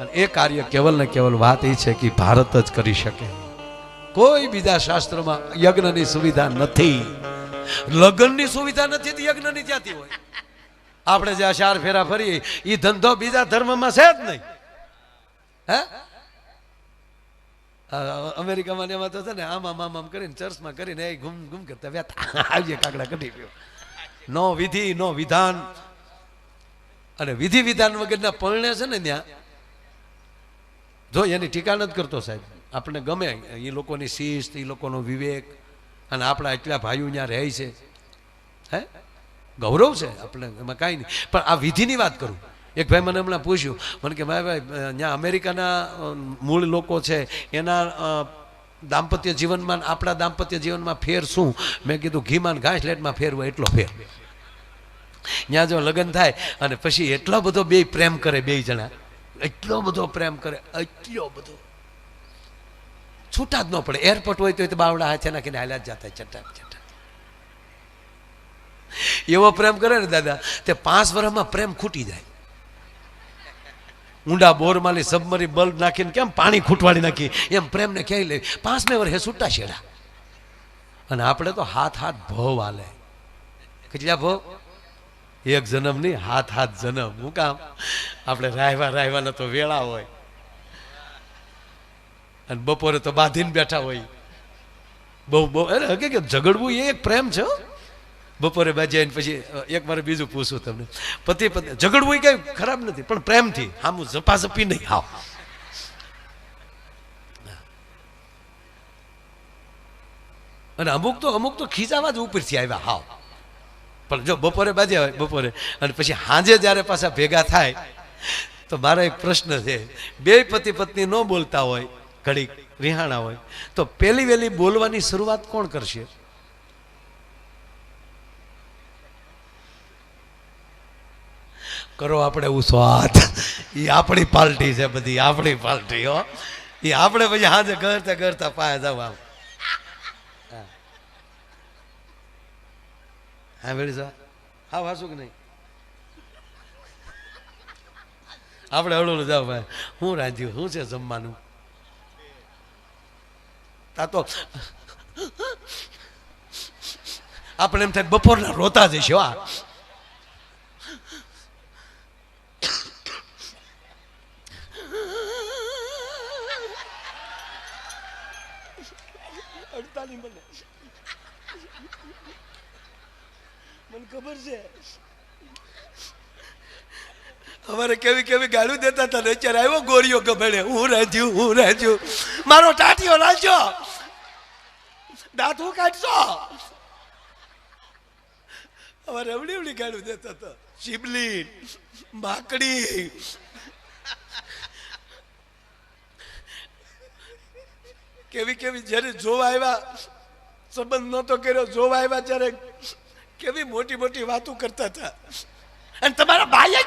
અને એ કાર્ય કેવલ ને કેવલ વાત એ છે કે ભારત જ કરી શકે. કોઈ બીજા શાસ્ત્રમાં યજ્ઞની સુવિધા નથી. લગ્નની સુવિધા નથી તો યજ્ઞની ક્યાંથી હોય? આપણે જ્યાં શાર ફેરા ફરીએ એ ધંધો બીજા ધર્મમાં છે જ નહીં. હે? અમેરિકામાં એમાં તો છે ને આમ આમ આમ કરીને, ચર્ચમાં કરીને એ ઘૂમ ઘૂમ કરતા વ્યાતા આવીએ કાગડા કઢી ગયો નો વિધિ, નો વિધાન. અને વિધિ વિધાન વગરના પરણે છે ને ત્યાં જો એની ટીકા નથી કરતો સાહેબ, આપણને ગમે એ લોકોની શિસ્ત એ લોકોનો વિવેક, અને આપણા એટલા ભાઈઓ ત્યાં રહે છે. હે? ગૌરવ છે આપણે એમાં કાંઈ નહીં. પણ આ વિધિની વાત કરું. એક ભાઈ મને હમણાં પૂછ્યું, મને કે ભાઈ ભાઈ ત્યાં અમેરિકાના મૂળ લોકો છે, એના દાંપત્ય જીવનમાં, આપણા દાંપત્ય જીવનમાં ફેર શું? મેં કીધું, ઘીમાં ને ઘાસ લેટમાં ફેર હોય એટલો ફેર. ત્યાં જો લગ્ન થાય, અને પછી એટલો બધો બે પ્રેમ કરે બે જણા. એટલો બધો પ્રેમ કરે, એટલો બધો. છૂટા જ ન પડે. એરપોર્ટ હોય તો બાવડા હાથે નાખીને હાલ્યા જ જતા ચટાક ચટાક. એવો પ્રેમ કરે ને દાદા, તે પાંચ વર્ષમાં પ્રેમ ખૂટી જાય. ઊંડા બોરમાલી સબમરી બલ્બ નાખીને કેમ પાણી ખૂટવાડી નાખી? એમ પ્રેમને ક્યાંય લે? પાંચ પાંચમે વર્ષે છૂટા છેડા અને આપણે તો હાથ હાથ ભવ હાલે કેટલા ભવ એક જન્મ નહીં, હાથ હાથ જન્મ. હું કામ? આપણે રાયવા રાયવાના તો વેળા હોય. અને બપોરે તો બાંધીને બેઠા હોય. બહુ બહુ, અરે હકીકત, ઝઘડવું એ એક પ્રેમ છે, હો. બપોરે બાજી આવીને પછી એક મારે બીજું પૂછું તમને. પતિ પત્ની ઝઘડવું એ કંઈ ખરાબ નથી, પણ પ્રેમથી. આમ ઝપાઝપી નહીં હાવ અને અમુક તો અમુક તો ખીચાવા જ ઉપરથી આવ્યા હાવ પણ જો બપોરે બાજ્યા હોય, બપોરે. અને પછી સાંજે જ્યારે પાછા ભેગા થાય, તો મારો એક પ્રશ્ન છે. બે પતિ પત્ની ન બોલતા હોય, ઘડીક રિહાણા હોય, તો પેલી વેલી બોલવાની શરૂઆત કોણ કરશે? કરો આપણે એવું સ્વાદ. એ આપણી પાર્ટી છે બધી, આપણી પાર્ટી હો. એ આપણે પછી હાજર કરતા કરતા પાયા જાવ હા વેળી સા હા, વાસું કે નહીં? આપણે હળવું જાવ ભાઈ. હું રાંધ્યું? શું છે જમવાનું? તા તો આપણે એમ થાય બપોરના રોતા જઈશું હા અડતાલી મને મને ખબર છે અમારે કેવી કેવી ગાળું દેતા હતા અત્યારે આવ્યો ગોરીઓ ગભેડે. હું રાજ્યું હું રાજ્યું મારો ટાટિયો રાંધ્યો દાંત કાઢશો? હવે રવડી ઉડી ગાળું દેતા હતા. શિબલી માકડી. કેવી કેવી, જ્યારે જોવા આવ્યા, સંબંધ નહોતો કર્યો, જોવા આવ્યા ત્યારે કેવી મોટી મોટી વાતો કરતા હતા. અને તમારા ભાઈએ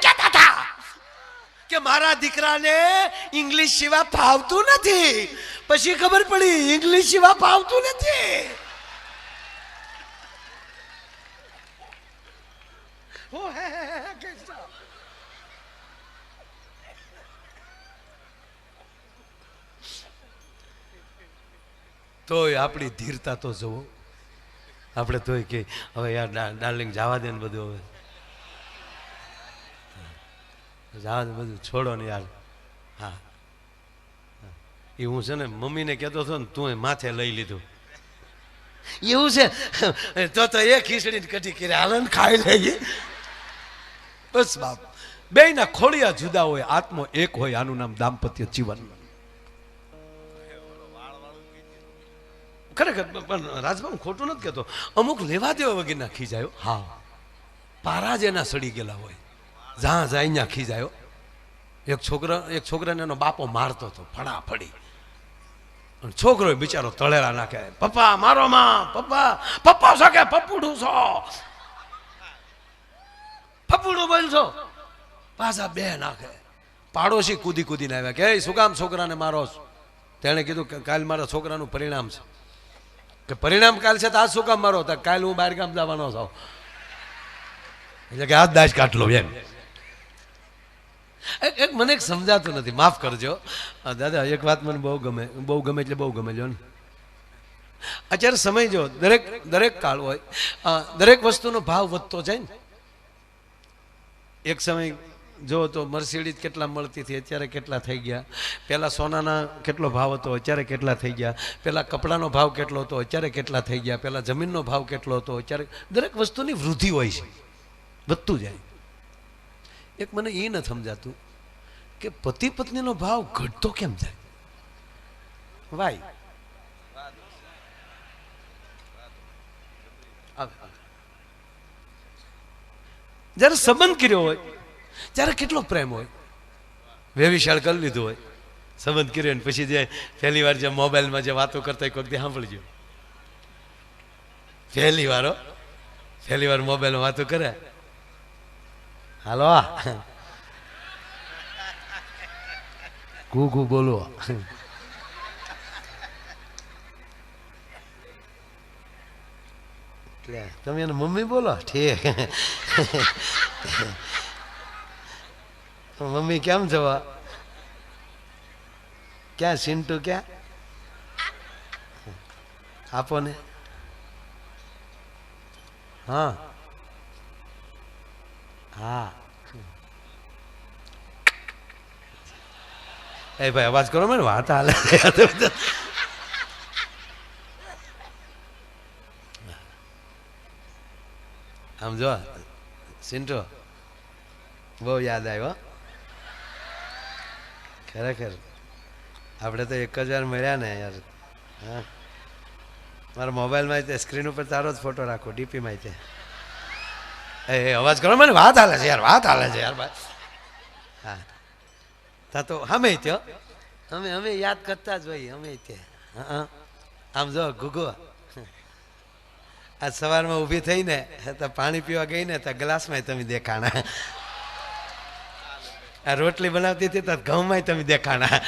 કે મારા દીકરાને ઇંગ્લિશ સિવાય ફાવતું નથી. પછી ખબર પડી ઇંગ્લિશ સિવાય ફાવતું નથી. તોય આપણી ધીરતા તો જવો. આપણે તોય કે હવે યાર ડાર્લિંગ જવા દે ને બધું હવે. દે બધું છોડો ને યાર. હા. એ હું છે ને મમ્મીને કહેતો હતો ને તું માથે લઈ લીધું. એવું છે? તો તો એ ખીચડીને કઢી કરી, હાલો ખાઈ લઈએ. બસ બાપ. બેયના ખોડિયા જુદા હોય, આત્મો એક હોય, આનું નામ દાંપત્ય જીવન. ખરેખર, પણ રાજભા હું ખોટું નથી કહેતો. અમુક લેવા દેવા વગેરે નાખી જાય હા. પારા જ એના સડી ગયેલા હોય. જ્યાં જાય ત્યાં ખીજાયો એક છોકરા, એક છોકરાને એનો બાપો મારતો હતો ફડાફડી અને છોકરો બિચારો તળેલા નાખે, પપ્પા, મારો માં, પપ્પા પપ્પા છો કે પપ્પુડું છો? પપ્પુડું બોલ છો પાછા બે નાખે. પાડોશી કૂદી કૂદીને આવ્યા કે શું કામ છોકરાને મારો તેણે કીધું કે, કાલ મારા છોકરાનું પરિણામ છે. કે, પરિણામ કાલ છે તો આજ શું કામ મારો? કાલ હું બહાર ગામ જવાનો છું. એટલે કે, આજ દાજ કાઢ એમ. એક એક સમજાતું નથી. માફ કરજો. દાદા, એક વાત મને બહુ ગમે બહુ ગમે એટલે બહુ ગમે જો ને. અત્યારે સમય જો, દરેક દરેક કાળ હોય. દરેક વસ્તુનો ભાવ વધતો જાય ને. એક સમય જો તો મર્સિડીઝ કેટલા મળતી હતી, અત્યારે કેટલા થઈ ગયા. પહેલાં સોનાના કેટલો ભાવ હતો, અત્યારે કેટલા થઈ ગયા. પહેલાં કપડાનો ભાવ કેટલો હતો, અત્યારે કેટલા થઈ ગયા. પહેલાં જમીનનો ભાવ કેટલો હતો, અત્યારે દરેક વસ્તુની વૃદ્ધિ હોય છે. વધતું જાય. એક મને એ ન સમજાતું કે પતિ પત્નીનો ભાવ ઘટતો કેમ જાય? વાય. જ્યારે સંબંધ કર્યો હોય, ત્યારે કેટલો પ્રેમ હોય? વેવિશાળ કરી લીધું હોય, સંબંધ કર્યો ને પછી જે પહેલી વાર જે મોબાઈલમાં જે વાતો કરતા એક વખતે સાંભળજો. પહેલી વારો પહેલી વાર મોબાઈલમાં વાતો કરે હાલો કુ કુ બોલો તમે એને મમ્મી બોલો ઠીક મમ્મી કેમ છો ક્યાં સિન્ટુ ક્યાં આપો ને હા હા એ ભાઈ અવાજ કરો મને વાત હાલે આમ જો સિન્ટો બહુ યાદ આવ્યો ખરેખર આપણે તો એક જ વાર મળ્યા ને યાર હા મારા મોબાઈલમાં તે સ્ક્રીન ઉપર તારો જ ફોટો રાખો ડીપીમાં તે એ અવાજ કરો. મને વાત હાલે છે યાર, વાત હાલે છે યાર, ભાઈ. હા. તા તો અમે ત્યો અમે અમે યાદ કરતા જ હોય અમે ત્યાં. આમ જો ગુગો આજ સવારમાં ઊભી થઈને, તો પાણી પીવા ગઈ ને, તો ગ્લાસમાં તમે દેખાણા. આ રોટલી બનાવતી હતી, તો ઘઉંમાંય તમે દેખાણા.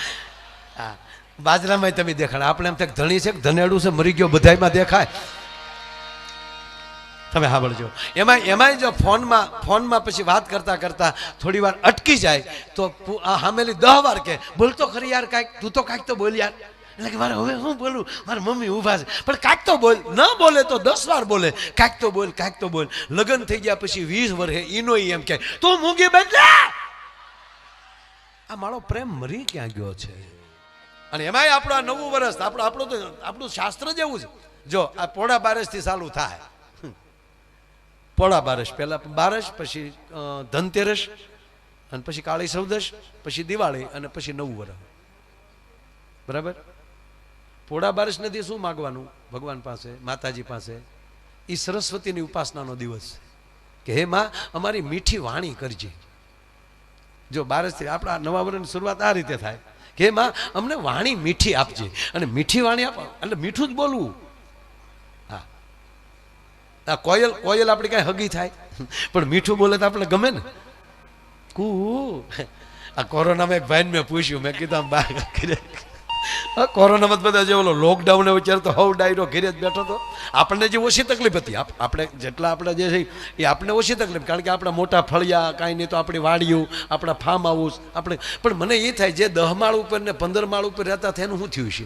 હા. બાજરામાંય તમે દેખાણા. આપણે એમ થાય કે ધણી છે ધનેડું છે, મરી ગયો, બધાયમાં દેખાય. તમે સાંભળજો. એમાં, એમાંય જો ફોનમાં ફોનમાં પછી વાત કરતા કરતા થોડી વાર અટકી જાય, તો આ હામેલી દહ વાર કે બોલતો ખરી યાર કાંઈક, તું તો કાંઈક તો બોલ યાર. એટલે કે, મારે હવે હું બોલું? મારી મમ્મી ઊભા છે. પણ કાંઈક તો બોલ, ન બોલે તો દસ વાર બોલે. કાંઈક તો બોલ, કાંઈક તો બોલ. લગ્ન થઈ ગયા પછી વીસ વર્ષે ઈનો એમ કે તું મૂંગી બદલે આ મારો પ્રેમ મરી ક્યાં ગયો છે? અને એમાંય આપણું આ નવું વર્ષ આપણું આપણું તો, આપણું શાસ્ત્ર જેવું છે. જો, આ પોળા બારસથી ચાલુ થાય. પોળા બારસ. પહેલા બારસ, પછી ધનતેરસ, અને પછી કાળી સૌદશ પછી દિવાળી, અને પછી નવું વર્ષ બરાબર? પોળા બારસ નથી, શું માગવાનું? ભગવાન પાસે, માતાજી પાસે. એ સરસ્વતીની ઉપાસનાનો દિવસ. કે હે માં, અમારી મીઠી વાણી કરજે. જો બારસથી આપણા નવા વર્ષની શરૂઆત આ રીતે થાય. કે માં, અમને વાણી મીઠી આપજે. અને મીઠી વાણી આપ, એટલે મીઠું જ બોલવું. આ કોયલ કોયલ આપણે કાંઈ હગી થાય. પણ મીઠું બોલે તો આપણે ગમે ને. કુ. આ કોરોનામાં એક ભાઈને મેં પૂછ્યું, મેં કીધું, આમ ઘરે. આ કોરોનામાં બધા જે ઓલો લોકડાઉન વિચાર તો હવ ડાયરો ઘેરે જ બેઠો હતો આપણને જે ઓછી તકલીફ હતી આપણે જેટલા આપણે જે છે, એ આપણને ઓછી તકલીફ, કારણ કે આપણા મોટા ફળિયા, કાંઈ નહીં તો આપણી વાડીઓ, આપણા ફાર્મ હાઉસ આપણે, પણ મને એ થાય, જે દહ માળ ઉપર ને પંદર માળ ઉપર રહેતા થાય એનું શું થયું છે?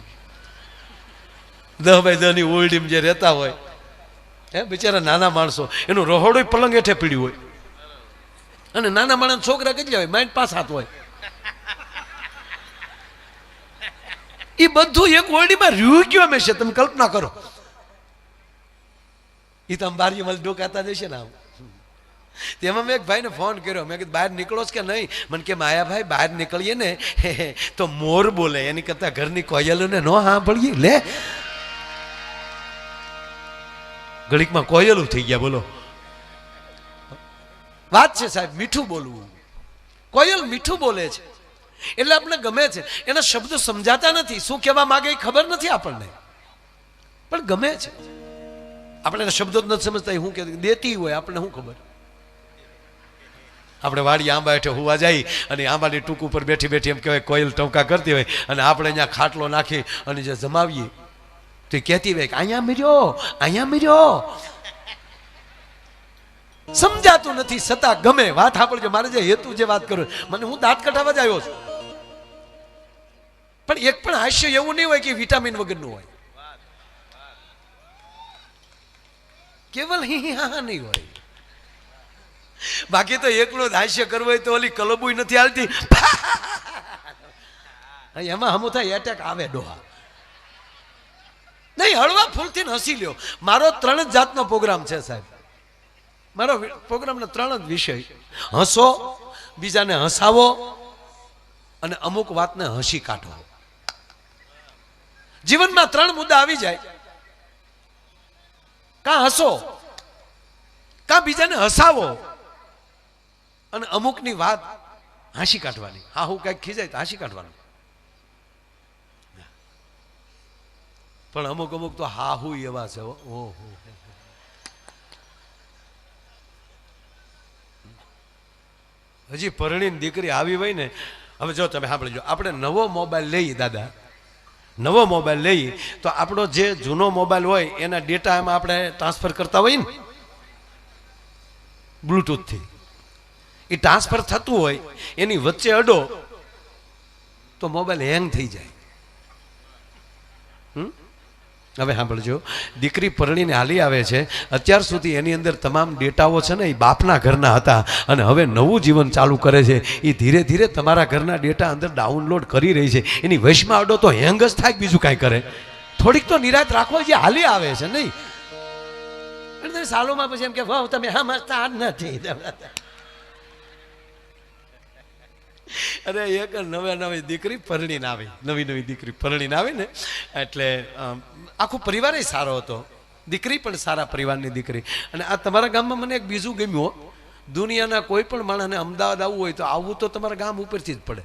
દહ બાય દહની ઓલ્ડીમ જે રહેતા હોય હે, બિચારા નાના માણસો. એનું રહોડું પલંગ હેઠે પીડ્યું હોય. અને નાના માણસ છોકરા કેટલા હોય? માઇન્ડ પાસ હાથ હોય. એ બધું એક ઓરડીમાં રહ્યું ગયું હંમેશા તમે કલ્પના કરો. એ તમે બારીમાં ડોકાતા જશે ને આમ. તેમાં મેં એક ભાઈને ફોન કર્યો. મેં કીધું, બહાર નીકળો કે નહીં? મને કે, માયા ભાઈ, બહાર નીકળીએ ને. તો મોર બોલે. એની કરતાં ઘરની કોયલોને ન સાંભળીએ. લે. ઘડીકમાં કોયલું થઈ ગયા, બોલો. વાત છે સાહેબ, મીઠું બોલવું. કોયલ મીઠું બોલે છે. એટલે આપણે ગમે છે. એના શબ્દો સમજાતા નથી. શું કહેવા માંગે એ ખબર નથી આપણને. પણ ગમે છે. આપણે એના શબ્દો જ નથી સમજતા. હું કે દેતી હોય, આપણને શું ખબર? આપણે વાડી આંબા હેઠે હોવા જાય અને આંબાની ટૂંક ઉપર બેઠી બેઠી એમ કહેવાય કોયલ ટવકા કરતી હોય અને આપણે અહીંયા ખાટલો નાખી અને જે જમાવીએ. તો કહેતી હોય કે અહીંયા મર્યો અહીંયા મર્યો સમજાતું નથી છતાં ગમે. વાત સાંભળજો, મારે જે હેતુ જે વાત કરું મને હું દાંત કઢાવવા જ આવ્યો છું. પણ એક પણ હાસ્ય એવું નહીં હોય કે વિટામિન વગરનું હોય. કેવલ હી હી નહીં હોય. બાકી તો એકલો હાસ્ય કરવો હોય તો ઓલી કલબુય નથી હાલતી. એમાં હમું થાય એટેક આવે ડોહા. નહીં, હળવા ફૂલથી હસી લ્યો. મારો ત્રણ જ જાતનો પ્રોગ્રામ છે, સાહેબ. મારો પ્રોગ્રામનો ત્રણ જ વિષય. હસો, બીજાને હસાવો અને અમુક વાતને હસી કાઢો. જીવનમાં ત્રણ મુદ્દા આવી જાય. કાં હસો, કાં બીજાને હસાવો અને અમુકની વાત હાંસી કાઢવાની. હા, હું કંઈક ખીજાય તો હાંસી કાઢવાનું. પણ અમુક અમુક તો હા હું એવા છે. ઓહો હજી પરણીની દીકરી આવી હોય ને, હવે જો તમે સાંભળજો આપણે નવો મોબાઈલ લઈએ દાદા. નવો મોબાઈલ લઈએ તો આપણો જે જૂનો મોબાઈલ હોય, એના ડેટા એમાં આપણે ટ્રાન્સફર કરતા હોય ને. બ્લૂટૂથથી. એ ટ્રાન્સફર થતું હોય, એની વચ્ચે અડો, તો મોબાઈલ હેંગ થઈ જાય. હમ? હવે સાંભળજો. દીકરી પરણીને હાલી આવે છે. અત્યાર સુધી એની અંદર તમામ ડેટાઓ છે ને એ બાપના ઘરના હતા અને હવે નવું જીવન ચાલુ કરે છે. એ ધીરે ધીરે તમારા ઘરના ડેટા અંદર ડાઉનલોડ કરી રહી છે. એની વશમાં અડો તો હેંગ જ થાય બીજું કાંઈ કરે. થોડીક તો નિરાત રાખો જે હાલી આવે છે, નહીં? સાલોમાં પછી એમ કે, વાહ, તમે સમજતા જ નથી. અરે એક નવે નવી દીકરી પરણીને આવી. નવી નવી દીકરી પરણીને આવી ને એટલે આખો પરિવાર સારો હતો. દીકરી પણ સારા પરિવારની દીકરી. અને આ તમારા ગામમાં મને એક બીજું ગમ્યું દુનિયાના કોઈ પણ માણસને અમદાવાદ આવવું હોય તો આવવું તો તમારા ગામ ઉપરથી જ પડે.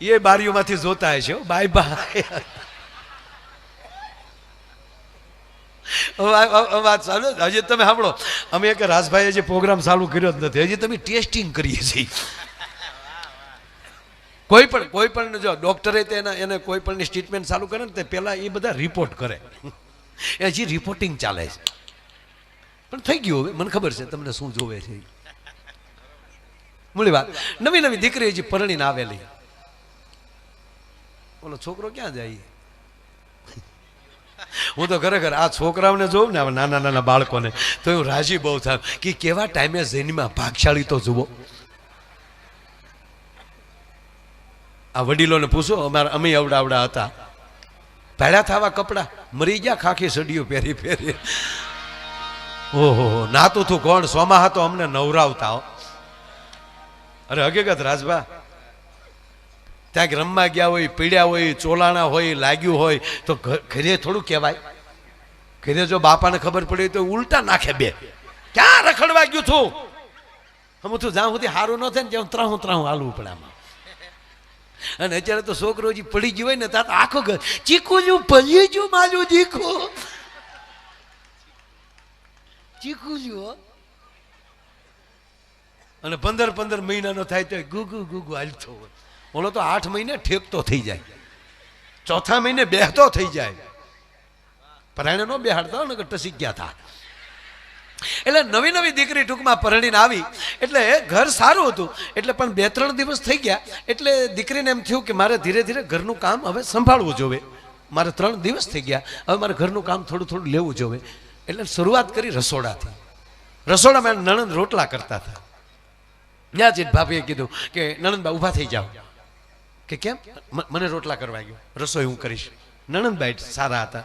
એ બારીઓમાંથી જોતા હો. Bye bye. વાત ચાલુ હજી તમે સાંભળો. અમે એક રાજભાઈએ જે પ્રોગ્રામ ચાલુ કર્યો જ નથી. હજી તમે ટેસ્ટિંગ કરીએ છીએ. કોઈ પણ કોઈ પણ જો ડૉક્ટરે તેના એને કોઈ પણની ટ્રીટમેન્ટ ચાલુ કરે ને તે પહેલાં એ બધા રિપોર્ટ કરે. એ હજી રિપોર્ટિંગ ચાલે છે. પણ થઈ ગયું હવે. મને ખબર છે તમને શું જોવે છે. મૂળી વાત. નવી નવી દીકરી હજી પરણીને આવેલી. ઓલો છોકરો ક્યાં જાય હું તો ખરેખર આ છોકરાઓને જોઉં ને નાના નાના બાળકોને, તો હું રાજી બહુ થાય કે કેવા ટાઈમે જૈનમાં ભાગશાળી તો જુઓ. આ વડીલોને પૂછો, અમારા અમે અવડાવડા હતા. ભેડા થવા કપડા, મરી ગયા ખાખી સડીઓ પહેરી પહેરી. ઓહો, નાતું તું કોણ? સોમા તો અમને નવરાવતા અરે હકીકત, રાજભા ત્યાં રમવા ગયા હોય, પીડ્યા હોય, ચોલાણા હોય, લાગ્યું હોય, તો ઘરે થોડું કહેવાય. ઘરે જો બાપાને ખબર પડી તો ઉલટા નાખે બે. ક્યાં રખડવા ગયું છું? હું તું જ્યાં સુધી સારું ન થાય ને ત્યાં ત્રાહું ત્રાહું હાલવું પડે આમાં. અને અત્યારે તો છોકરો હજી પડી ગયો હોય ને ત્યાં આખો ઘર, ચીકુ જો પલી જો મારું ચીકુ ચીકુ જુઓ અને પંદર પંદર મહિનાનો થાય તો ગુગુ ગુગુ હાલતો હોય. ઓલો તો આઠ મહિને ઠેકતો થઈ જાય. ચોથા મહિને બેહતો થઈ જાય. પરાણે નો બેહાડતા ને ટસી ગયા હતા એટલે નવી નવી દીકરી ટૂંકમાં પરણીને આવી. એટલે ઘર સારું હતું. એટલે પણ બે ત્રણ દિવસ થઈ ગયા. એટલે દીકરીને એમ થયું કે મારે ધીરે ધીરે ઘરનું કામ હવે સંભાળવું જોવે. મારે ત્રણ દિવસ થઈ ગયા. હવે મારે ઘરનું કામ થોડું થોડું લેવું જોવે. એટલે શરૂઆત કરી રસોડાથી. રસોડામાં નણંદ રોટલા કરતા હતા. ત્યાં જ ભાભીએ કીધું કે, નણંદબા, ઊભા થઈ જાઓ. કે કેમ? મને રોટલા કરવા ગયો રસોઈ હું કરીશ. નણંદબાઈ સારા હતા.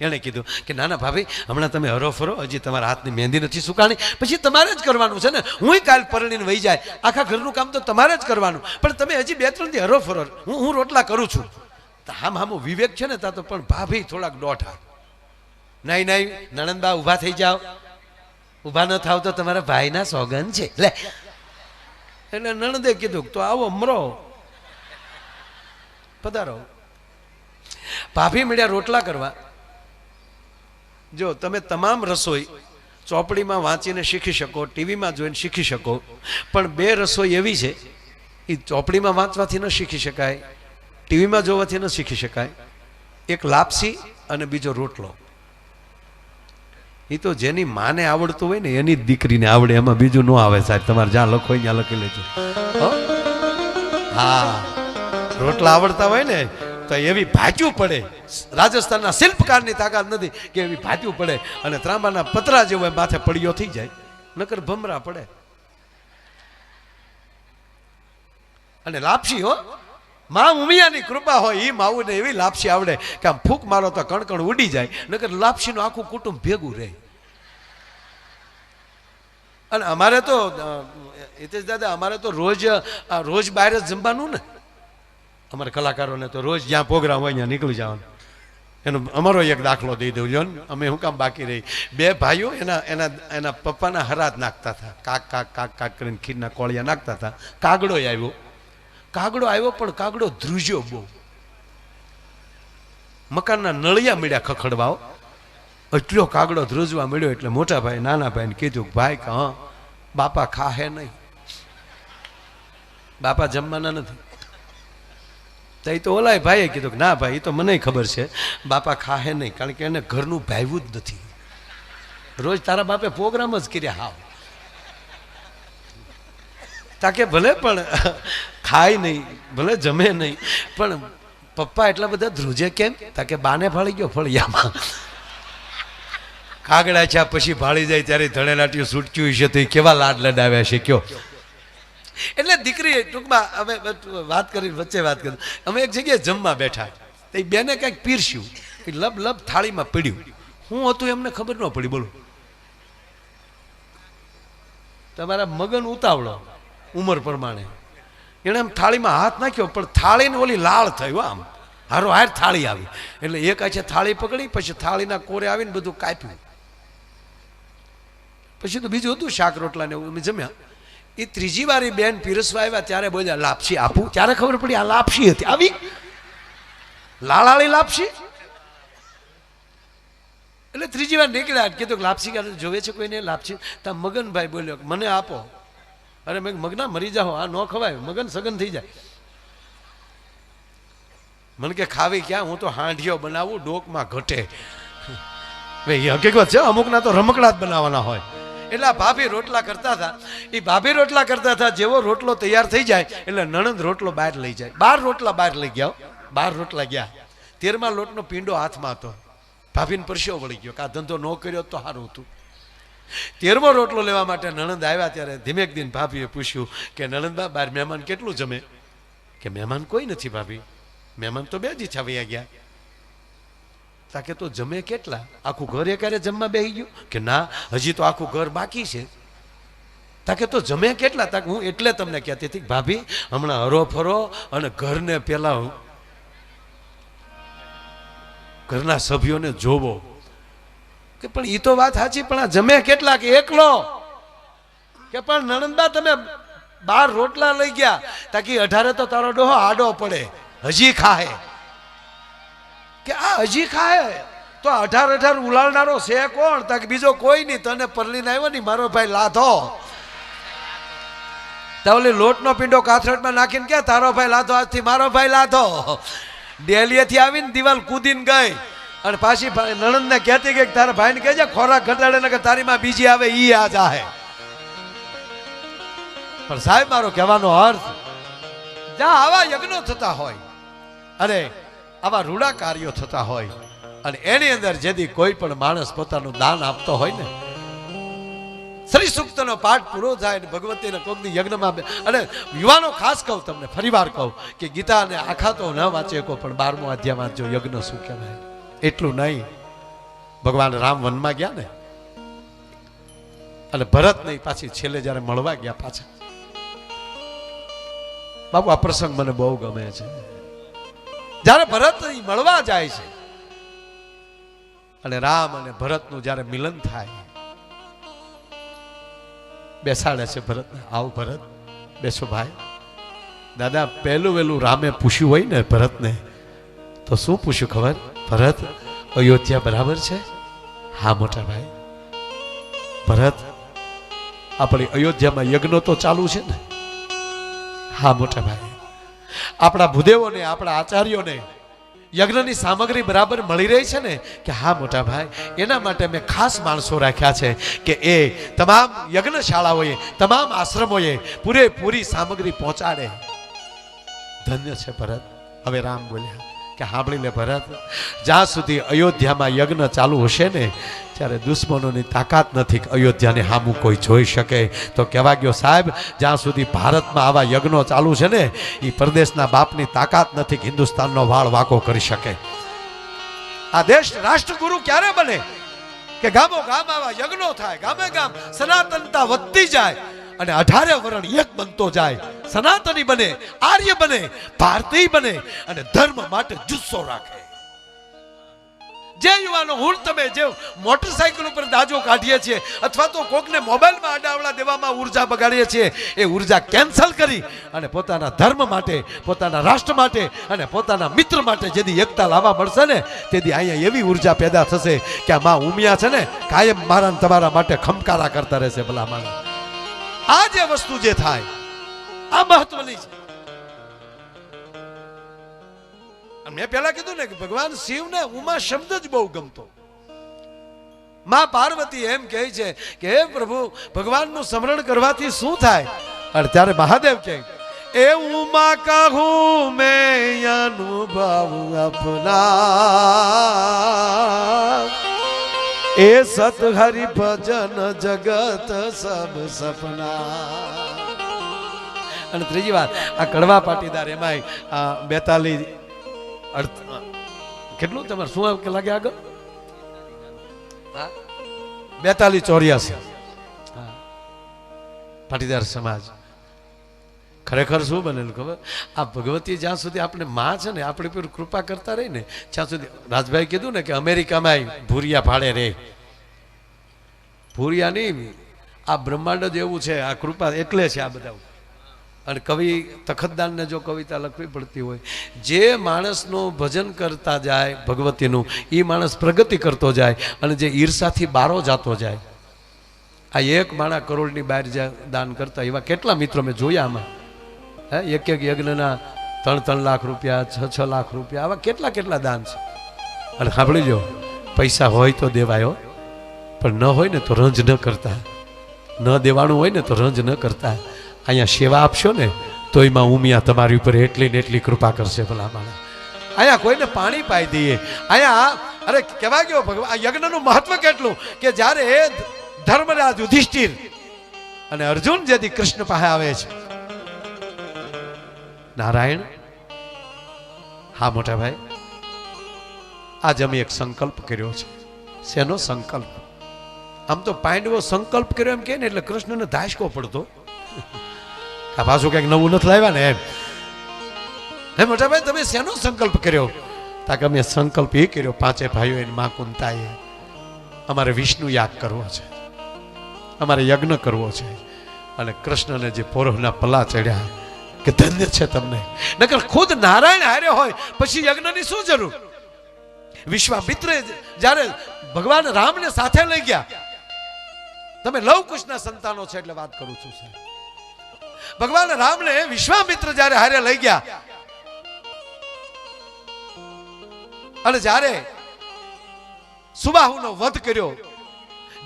એણે કીધું કે, નાના ભાભી, હમણાં તમે હરો ફરો હજી તમારા હાથની મહેંદી નથી સુકાણી. પછી તમારે જ કરવાનું છે ને? હું કાલ પરણીને વહી જાય. આખા ઘરનું કામ તો તમારે જ કરવાનું. પણ તમે હજી બે ત્રણ દી હરો ફરો હું હું રોટલા કરું છું. તો હામ હામો વિવેક છે ને, ત્યાં તો પણ ભાભી થોડાક દોઢા. નહીં નહીં નણંદબા ઊભા થઈ જાઓ. ઊભા ન થાવ તો તમારા ભાઈના સોગન છે. લે. એટલે નણંદે કીધું તો આવો, મરો. પધારો. ભાભી મળ્યા રોટલા કરવા. જો તમે તમામ રસોઈ ચોપડીમાં વાંચીને શીખી શકો, ટીવીમાં જોઈને શીખી શકો, પણ બે રસોઈ એવી છે એ ચોપડીમાં વાંચવાથી ન શીખી શકાય, ટીવીમાં જોવાથી ન શીખી શકાય. એક લાપસી અને બીજો રોટલો. એ તો જેની માને આવડતું હોય ને, એની દીકરીને આવડે, એમાં બીજું ન આવે સાહેબ. તમારે જ્યાં લખો ત્યાં લખી લેજો. હો? રોટલા આવડતા હોય ને, તો એવી ભાજ્યું પડે. રાજસ્થાનના શિલ્પકારની તાકાત નથી કે એવી ભાજ્યું પડે અને ત્રાંબાના પતરા જેવો માથે પડ્યો થઈ જાય. નકર ભમરા પડે. અને લાપસી હો. મા ઉમિયાની કૃપા હોય એ માવું ને એવી લાપસી આવડે કે આમ ફૂંક મારો તો કણકણ ઉડી જાય, નકર લાપસીનું આખું કુટુંબ ભેગું રહે. અને અમારે તો હિતેશ દાદા, અમારે તો રોજ રોજ બહાર જ જમવાનું ને. અમારે કલાકારોને તો રોજ જ્યાં પ્રોગ્રામ હોય ત્યાં નીકળી જવાનું. એનો અમારો એક દાખલો દઈ દઉં લ્યો અમે શું કામ બાકી રહી? બે ભાઈઓ એના એના એના પપ્પાના હરાત નાખતા હતા. કાક કાક કાક કાક કરીને ખીરના કોળિયા નાખતા હતા. કાગડો આવ્યો કાગડો આવ્યો પણ કાગડો ધ્રુજ્યો બહુ. મકાનના નળિયા મળ્યા ખખડવાઓ એટલો કાગડો ધ્રુજવા મળ્યો એટલે મોટા ભાઈ, નાના ભાઈને કીધું ભાઈ, કે, હા, બાપા ખાહે નહીં. બાપા જમવાના નથી. તો એ તો ઓલાય ભાઈએ કીધું કે, ના ભાઈ એ તો મને ખબર છે. બાપા ખાહે નહીં, કારણ કે એને ઘરનું ભાવ્યું જ નથી. રોજ તારા બાપે પ્રોગ્રામ જ કર્યા હાવ. તાકે ભલે પણ ખાય નહીં, ભલે જમે નહીં, પણ પપ્પા એટલા બધા ધ્રુજે કેમ? તાકે બાને ફાળી ગયો ફળિયામાં. કાગડા છે પછી ભાળી જાય ત્યારે ધણેલાટીઓ છૂટક્યું છે તો એ કેવા લાડ લડાવ્યા છે, કયો? એટલે દીકરી ટૂંકમાં અમે વાત કરી વચ્ચે વાત કરી. અમે એક જગ્યાએ જમવા બેઠા. તો બેને કંઈક પીરસ્યું. એ લબ લબ થાળીમાં પડ્યું. હું હતું એમને ખબર ન પડી, બોલો. તમારા મગન ઉતાવળો ઉંમર પ્રમાણે. એણે આમ થાળીમાં હાથ નાખ્યો, પણ થાળીને ઓલી લાળ થયું આમ. હારો હાર થાળી આવી. એટલે એક આછે થાળી પકડી, પછી થાળીના કોરે આવીને બધું કાપ્યું. પછી તો બીજું હતું શાક રોટલા ને જમ્યા. એ ત્રીજી વાર એ બેન પીરસવા આવ્યા, ત્યારે બોલ્યા, લાપસી આપું. ત્યારે ખબર પડી, આ લાપસી હતી. આવી? લાલાળી લાપસી? એટલે ત્રીજી વાર નીકળ્યા કીધું લાપસી ક્યારે જોવે છે કોઈને લાપસી? ત્યાં મગનભાઈ બોલ્યો મને આપો. અરે મેં મગના મરી જાઓ, આ ન ખવાય, મગન સગન થઈ જાય. મને કે, ખાવી ક્યાં? હું તો હાંઢિયો બનાવું, ડોકમાં ઘટે. એ હકીકત છે, અમુકના તો રમકડા જ બનાવવાના હોય. એટલે ભાભી રોટલા કરતા હતા. એ ભાભી રોટલા કરતા હતા, જેવો રોટલો તૈયાર થઈ જાય, એટલે નણંદ રોટલો બહાર લઈ જાય. બાર રોટલા બહાર લઈ ગયા. બાર રોટલા ગયા. તેરમા લોટનો પીંડો હાથમાં હતો. ભાભીને પરસ્યો વળી ગયો કે આ ધંધો ન કર્યો તો સારું હતું. તેરમો રોટલો લેવા માટે નણંદ આવ્યા ત્યારે ધીમેક દિન ભાભીએ પૂછ્યું કે નણંદબા બાર મહેમાન કેટલું જમે? કે, મહેમાન કોઈ નથી ભાભી. મહેમાન તો બે જ ઈચ્છા વયા ગયા. તાકે તો જમે કેટલા? આખું ઘર એકારે જમવા બેસી ગયું? કે ના, હજી તો આખું ઘર બાકી છે. તાકે તો જમે કેટલા? તાકે હું એટલે તમને કહેતી હતી ભાભી, હમણાં હરો ફરો અને ઘરને પેલા ઘરના સભ્યોને જોવો. કે પણ એ તો વાત સાચી, પણ આ જમે કેટલા? કે એકલો? કે પણ નણંદા તમે બાર રોટલા લઈ ગયા. તાકી અઢારે તો તારો ડોહો આડો પડે. હજી ખાહે. કે આ હજી ખાય? તો અઢાર અઢાર ઉલાળનારો છે કોણ? તાકે બીજો કોઈ નહીં, તને પરલીને આવ્યો નહીં, મારો ભાઈ લાધો. તો ઓલી લોટનો પીંડો કાથરટમાં નાખીને કે તારો ભાઈ લાધો, આજથી મારો ભાઈ લાધો. ડેલીએથી આવીને દિવાલ કૂદીને ગઈ. અને પાછી નણંદને કહેતી કે તારા ભાઈને કહેજે, ખોરાક ઘટાડે ને કે તારી માં બીજી આવે, ઈ આ જાહે. પણ સાહેબ, મારો કહેવાનો અર્થ, જ્યાં આવા યજ્ઞો થતા હોય, અરે આવા રૂડા કાર્યો થતા હોય અને એની અંદર જેથી કોઈ પણ માણસ પોતાનું દાન આપતો હોય ને, શ્રી સૂક્તનો પાઠ પૂરો થાય ને ભગવતીને કોકની યજ્ઞમાં અને યુવાનો ખાસ કહું તમને, ફરીવાર કહું કે ગીતાને આખા તો ન વાંચે કો પણ બારમો અધ્યાય વાંચજો યજ્ઞ શું કહેવાય. એટલું નહીં. ભગવાન રામ વનમાં ગયા ને. અને ભરત નહીં પાછી છેલ્લે જ્યારે મળવા ગયા પાછા. બાપુ, આ પ્રસંગ મને બહુ ગમે છે. જ્યારે ભરત મળવા જાય છે, અને રામ અને ભરતનું જ્યારે મિલન થાય, બેસાડે છે ભરત, આવ ભરત, બેસો ભાઈ. દાદા, પહેલું વહેલું રામે પૂછ્યું હોય ને ભરતને, તો શું પૂછ્યું ખબર? ભરત, અયોધ્યા બરાબર છે? હા, મોટા ભાઈ. ભરત, આપણી અયોધ્યામાં યજ્ઞ તો ચાલુ છે ને? હા, મોટા ભાઈ. આપણા ભૂદેવોને, આપણા આચાર્યોને યજ્ઞની સામગ્રી બરાબર મળી રહી છે ને? કે હા, મોટા ભાઈ, એના માટે મેં ખાસ માણસો રાખ્યા છે કે એ તમામ યજ્ઞશાળાઓએ, તમામ આશ્રમોએ પૂરેપૂરી સામગ્રી પહોંચાડે. ધન્ય છે ભરત. હવે રામ બોલ્યા કે સાંભળી લે ભરત, જ્યાં સુધી અયોધ્યામાં યજ્ઞ ચાલુ હશે ને, ત્યારે દુશ્મનોની તાકાત નથી અયોધ્યાને હામું કોઈ જોઈ શકે. તો કહેવા ગયો, સાહેબ, જ્યાં સુધી ભારતમાં આવા યજ્ઞો ચાલુ છે ને એ પરદેશના બાપની તાકાત નથી હિન્દુસ્તાનનો વાળ વાંકો કરી શકે. આ દેશ રાષ્ટ્રગુરુ ક્યારે બને? કે ગામો ગામ આવા યજ્ઞો થાય ગામે ગામ સનાતનતા વધતી જાય અને અઢારે વરણ એક બનતો જાય. સનાતની બને, આર્ય બને, ભારતીય બને અને ધર્મ માટે જુસ્સો રાખે. જે યુવાનો, હું તમે જે મોટરસાયકલ ઉપર દાજો કાઢીએ છીએ અથવા તો કોકને મોબાઈલમાં અડાવડા દેવામાં ઊર્જા બગાડીએ છીએ, એ ઊર્જા કેન્સલ કરી અને પોતાના ધર્મ માટે, પોતાના રાષ્ટ્ર માટે અને પોતાના મિત્ર માટે જેથી એકતા લાવવા મળશે ને, તેથી અહીંયા એવી ઊર્જા પેદા થશે કે આ માં ઉમિયા છે ને, કાયમ મારા તમારા માટે ખમકારા કરતા રહેશે ભલા માણસ આ જે વસ્તુ જે થાય, આ મહત્વની છે. મેં પેલા કીધું ને કે ભગવાન શિવને ઉમા શબ્દ જ બહુ ગમતો. માં પાર્વતી એમ કહે છે કે, હે પ્રભુ, ભગવાનનું સ્મરણ કરવાથી શું થાય? અને ત્યારે મહાદેવ કહે, એ ઉમા કહું મેં અનુભવ અપના એ સત હરિ ભજન જગત સબ સપના. અને ત્રીજી વાત, આ કડવા પાટીદાર એમાંય બેતાલી અર્થ કેટલું તમારે? શું કે લાગે આગળ? બેતાલી ચોર્યાસી. પાટીદાર સમાજ. ખરેખર શું બનેલું ખબર? આ ભગવતી જ્યાં સુધી આપણે માં છે ને, આપણી પર કૃપા કરતા રહી ને, ત્યાં સુધી રાજભાઈ કીધું ને કે અમેરિકામાં ભૂરિયા ભાડે રે. ભૂરિયા નહીં, આ બ્રહ્માંડ જ એવું છે, આ કૃપા એટલે છે આ બધા અને કવિ તખતદાનને જો કવિતા લખવી પડતી હોય, જે માણસનું ભજન કરતા જાય ભગવતીનું એ માણસ પ્રગતિ કરતો જાય અને જે ઈર્ષાથી બારો જાતો જાય. આ એક માણા કરોડની બહાર દાન કરતા એવા કેટલા મિત્રો મેં જોયા આમાં. હે? એક એક યજ્ઞના ત્રણ ત્રણ લાખ રૂપિયા, છ છ લાખ રૂપિયા, આવા કેટલા કેટલા દાન છે? અને સાંભળી જો પૈસા હોય તો દેવાયો પણ ન હોય ને તો રંજ ન કરતા. ન દેવાનું હોય ને તો રંજ ન કરતા. અહીંયા સેવા આપશો ને તો એમાં ઉમિયા તમારી ઉપર એટલી ને એટલી કૃપા કરશે ભલા માણસ અહીંયા કોઈને પાણી પાઈ દઈએ. અહીંયા અરે કહેવા ગયો ભગવાન, આ યજ્ઞનું મહત્વ કેટલું? કે જ્યારે ધર્મરાજ યુધિષ્ઠિર અને અર્જુન જેથી કૃષ્ણ પાસે આવે છે નારાયણ, હા મોટા ભાઈ, આજ અમે એક સંકલ્પ કર્યો છે. શેનો સંકલ્પ? આમ તો પાંડવો સંકલ્પ કર્યો એમ કે ને એટલે કૃષ્ણને ધાસકો પડતો. આ પાછું કંઈક નવું નથી લાવ્યા ને એમ. હે મોટા ભાઈ, તમે શેનો સંકલ્પ કર્યો? તા કે અમે સંકલ્પ એ કર્યો, પાંચે ભાઈઓ એની મા કુંતાએ અમારે વિષ્ણુ યાગ કરવો છે. અમારે યજ્ઞ કરવો છે. અને કૃષ્ણને જે પોરોહના પલ્લા ચડ્યા કે ધન્ય છે તમને. નકર ખુદ નારાયણ હારે હોય, પછી યજ્ઞની શું જરૂર? વિશ્વામિત્ર જ્યારે ભગવાન રામને સાથે લઈ ગયા, તમે લવકુશના સંતાનો છે એટલે વાત કરું છું, સાહેબ. ભગવાન રામને વિશ્વામિત્ર જ્યારે હારે લઈ ગયા, અને જ્યારે સુબાહુનો વધ કર્યો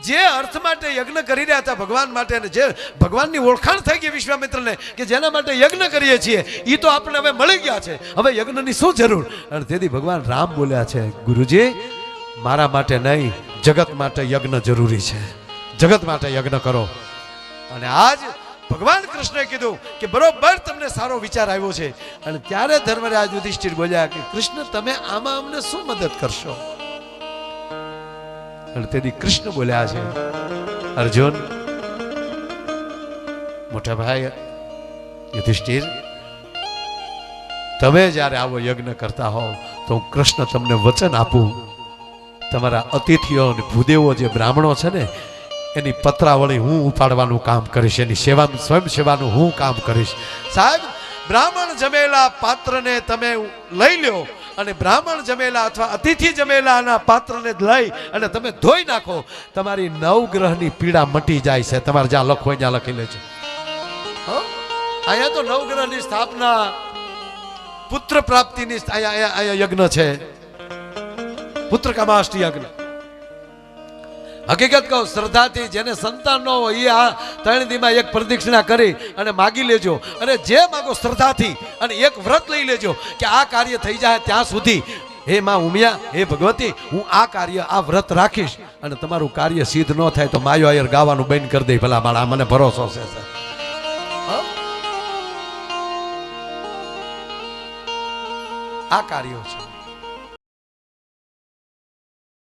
જે અર્થ માટે યજ્ઞ કરી રહ્યા હતા ભગવાન માટે અને જે ભગવાનની ઓળખાણ થઈ ગઈ વિશ્વામિત્રને કે જેના માટે યજ્ઞ કરીએ છીએ એ તો આપણે હવે મળી ગયા છે. હવે યજ્ઞની શું જરૂર? અને તેથી ભગવાન રામ બોલ્યા છે, ગુરુજી, મારા માટે નહીં, જગત માટે યજ્ઞ જરૂરી છે. જગત માટે યજ્ઞ કરો. અને આજ ભગવાન કૃષ્ણએ કીધું કે બરોબર તમને સારો વિચાર આવ્યો છે. અને ત્યારે ધર્મરાજ યુધિષ્ઠિર બોલ્યા કે, કૃષ્ણ, તમે આમાં અમને શું મદદ કરશો? અને તેથી કૃષ્ણ બોલ્યા છે, અર્જુન, મોટા ભાઈ, યુધિષ્ઠિર, તમે જ્યારે આવો યજ્ઞ કરતા હોવ, તો હું કૃષ્ણ તમને વચન આપું. તમારા અતિથિઓ અને ભૂદેવો જે બ્રાહ્મણો છે ને, એની પત્રાવળી હું ઉપાડવાનું કામ કરીશ, એની સેવા, સ્વયં સેવાનું હું કામ કરીશ. સાહેબ, બ્રાહ્મણ જમેલા પાત્રને તમે લઈ લ્યો. અને બ્રાહ્મણ જમેલા અથવા અતિથિ જમેલાના પાત્રને લઈ અને તમે ધોઈ નાખો. તમારી નવગ્રહની પીડા મટી જાય છે. તમારે જ્યાં લખો ત્યાં લખી લેજો? અહીંયા તો નવગ્રહની સ્થાપના પુત્ર પ્રાપ્તિની અહીંયા અહીંયા યજ્ઞ છે. પુત્ર કામાષ્ટી યજ્ઞ. હકીકત કહું, શ્રદ્ધાથી જેને સંતાન ન હોય એ આ ત્રણ દીમાં એક પ્રદક્ષિણા કરી અને માગી લેજો. અને જે માગો શ્રદ્ધાથી અને એક વ્રત લઈ લેજો કે આ કાર્ય થઈ જાય ત્યાં સુધી. હે માં ઉમિયા, હે ભગવતી, હું આ કાર્ય, આ વ્રત રાખીશ અને તમારું કાર્ય સિદ્ધ ન થાય તો માયો આયર ગાવાનું બંધ કરી દે ભલા માળા, મને ભરોસો છે? આ કાર્યો છે.